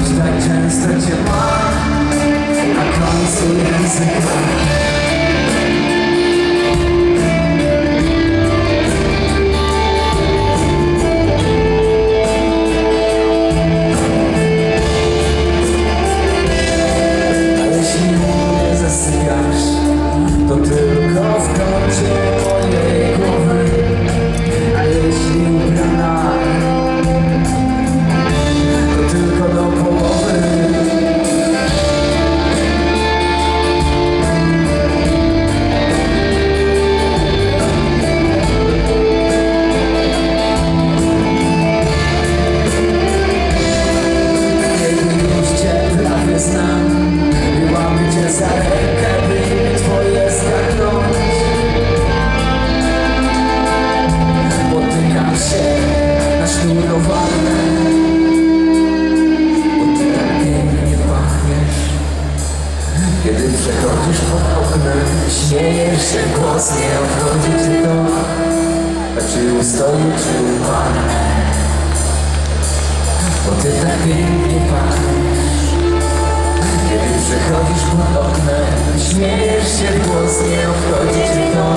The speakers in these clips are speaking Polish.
Choć tak często I can't see anything. Śmiejesz się, głos nie obchodzi cię to A czy ustoi, czy upadnie? Bo ty tak pięknie pachniesz. Kiedy przechodzisz pod oknem Śmiejesz się, głos nie obchodzi cię to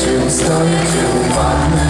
Czy ustoję, czy upadnę